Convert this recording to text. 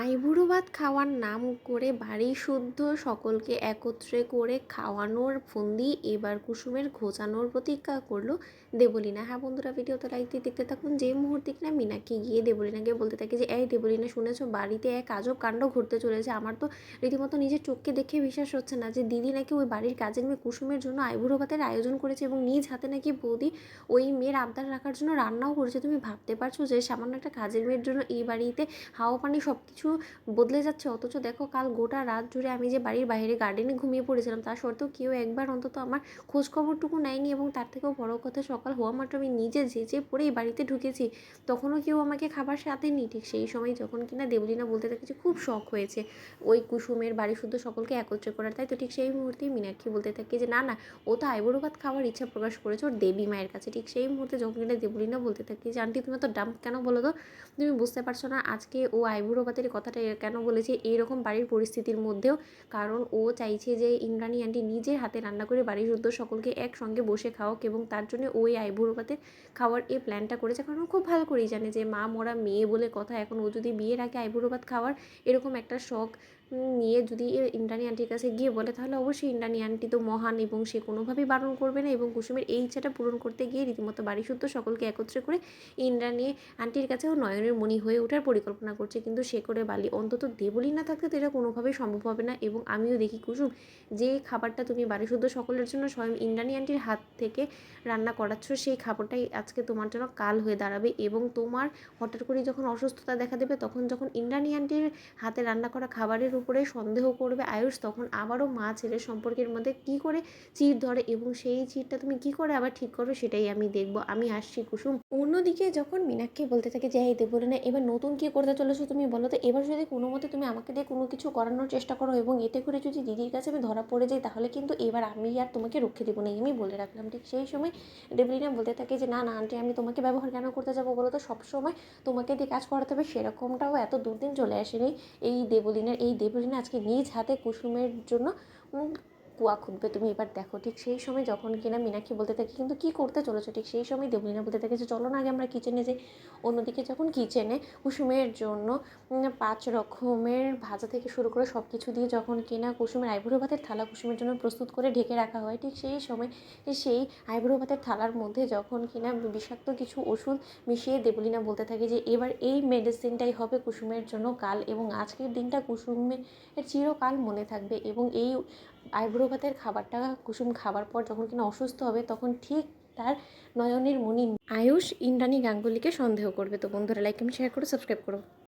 আইবুড়ো ভাত খাওয়ার নাম করে বাড়ি শুদ্ধ সকলকে একত্রে করে খাওয়ানোর ফন্দি, এবার কুসুমের ঘোচানোর প্রতিজ্ঞা করল দেবলীনা। হ্যাঁ বন্ধুরা, ভিডিওতে লাইক দিয়ে দেখতে থাকুন। যে মুহূর্তে কিনা মিনাকে গিয়ে দেবলীনাকে বলতে থাকে যে, এই দেবলীনা, শুনেছো? বাড়িতে এক আজব কাণ্ড ঘটতে চলেছে। আমার তো রীতিমতো নিজের চোখকে দেখে বিশ্বাস হচ্ছে না যে, দিদি নাকি ওই বাড়ির কাজের মেয়ে কুসুমের জন্য আইবুড়ো ভাতের আয়োজন করেছে এবং নিজ হাতে নাকি বৌদি ওই মেয়ের আবদার রাখার জন্য রান্নাও করেছে। তুমি ভাবতে পারছ যে, সামান্য একটা কাজের মেয়ের জন্য এই বাড়িতে হাওয়া পানি সব কিছু বদলে যাচ্ছে, অথচ দেখো কাল গোটা রাত জুড়ে আমি যে বাড়ির বাইরে গার্ডেনে ঘুমিয়ে পড়েছিলাম, তা সত্ত্বেও কেউ একবার অন্তত আমার খোঁজখবরটুকু নেয়নি এবং তার থেকেও বড় কথা সকাল হওয়া মাত্র আমি নিজে যেচে পড়ে এই বাড়িতে ঢুকেছি, তখনও কেউ আমাকে খাবার সাথে নি ঠিক সেই সময় যখন কিনা দেবলীনা বলতে থাকেছে খুব শখ হয়েছে, ওই কুসুমের বাড়ি শুদ্ধ সকলকে একত্রে করার, তাই তো ঠিক সেই মুহূর্তে মীনাক্ষী বলতে থাকে যে না না, ও তো আইবুড়ো ভাত খাওয়ার ইচ্ছা প্রকাশ করেছে ওর দেবী মায়ের কাছে। ঠিক সেই মুহূর্তে যখন কিনা দেবলীনা বলতে থাকে যে, আন্টি, তুমি তো ডাম্প কেন বলো তো? তুমি বুঝতে পারছ না, আজকে ও আইবুড়ো ভাতের কথাটা কেন বলেছে এইরকম বাড়ির পরিস্থিতির মধ্যেও? কারণ ও চাইছে যে ইন্দ্রাণী আন্টি নিজের হাতে রান্না করে বাড়ির সদ্য সকলকে একসঙ্গে বসে খাওক এবং তার জন্য ওই আইবুড়ো খাওয়ার এই প্ল্যানটা করেছে। কারণ ও খুব ভালো করেই জানে যে মা মরা মেয়ে বলে কথা। এখন ও যদি বিয়ের আগে আইবুড়ো খাওয়ার, এরকম একটা শখ নিয়ে যদি ইন্দ্রাণী আন্টির কাছে গিয়ে বলে, তাহলে অবশ্যই ইন্দ্রাণী আন্টি তো মহান এবং সে কোনোভাবেই বারণ করবে না এবং কুসুমের এই ইচ্ছাটা পূরণ করতে গিয়ে রীতিমতো বাড়ি শুদ্ধ সকলকে একত্রে করে ইন্দ্রাণী আন্টির কাছেও নয়নের মণি হয়ে ওঠার পরিকল্পনা করছে। কিন্তু সে করে বালি অন্তত দেবলি না থাকলে তো এটা কোনোভাবেই সম্ভব হবে না এবং আমিও দেখি কুসুম, যে খাবারটা তুমি বাড়ি শুদ্ধ সকলের জন্য স্বয়ং ইন্দ্রাণী আন্টির হাত থেকে রান্না করাচ্ছ, সেই খাবারটাই আজকে তোমার জন্য কাল হয়ে দাঁড়াবে এবং তোমার হঠাৎ করে যখন অসুস্থতা দেখা দেবে, তখন যখন ইন্দ্রাণী আন্টির হাতে রান্না করা খাবারের উপরে সন্দেহ করবে আয়ুষ, তখন আবারও মা ছেলে সম্পর্কের মধ্যে কি করে চির ধরে এবং সেই চিরটা তুমি কি করে আবার ঠিক করবে সেটাই আমি দেখব। আমি আসছি কুসুম। অন্যদিকে যখন মীনাক্ষী বলতে থাকে যে, এই দেবলে না এবার নতুন কি করতে চলেছো তুমি বলো তো? এবার যদি কোনো মতে তুমি আমাকে দিয়ে কোনো কিছু করানোর চেষ্টা করো এবং এতে করে যদি দিদির কাছে আমি ধরা পড়ে যাই, তাহলে কিন্তু এবার আমি আর তোমাকে রক্ষে দেবো না। আমি বলে রাখলাম। ঠিক সেই সময় দেবলিনা বলতে থাকে যে, না না, আন্টি, আমি তোমাকে ব্যবহার কেন করতে যাব বলো তো? সবসময় তোমাকে দিয়ে কাজ করাতে হবে, সেরকমটাও এত দুর্দিন চলে আসেনি এই দেবলিনার, এই দেবলিনা আজকে নিজ হাতে কুসুমের জন্য কুয়া খুঁজবে তুমি এবার দেখো। ঠিক সেই সময় যখন কিনা মীনাক্ষী বলতে থাকে, কিন্তু কী করতে চলেছো? ঠিক সেই সময় দেবলীনা বলতে থাকে যে, চলো না আগে আমরা কিচেনে যাই। অন্যদিকে যখন কিচেনে কুসুমের জন্য পাঁচ রকমের ভাজা থেকে শুরু করে সব কিছু দিয়ে যখন কিনা কুসুমের আইবুড়ো ভাতের থালা কুসুমের জন্য প্রস্তুত করে ঢেকে রাখা হয়, ঠিক সেই সময় সেই আইবুড়ো ভাতের থালার মধ্যে যখন কিনা বিষাক্ত কিছু ওষুধ মিশিয়ে দেবলীনা বলতে থাকে যে, এবার এই মেডিসিনটাই হবে কুসুমের জন্য কাল এবং আজকের দিনটা কুসুমের চিরকাল মনে থাকবে এবং এই আইবুড়ো ভাতের খাবারটা, কুসুম খাবার পর যখন কিনা অসুস্থ হবে, তখন ঠিক তার নয়নের মনি আয়ুষ ইন্দ্রাণী গাঙ্গুলিকে সন্দেহ করবে। তো বন্ধুরা লাইক আমি শেয়ার করো সাবস্ক্রাইব করো।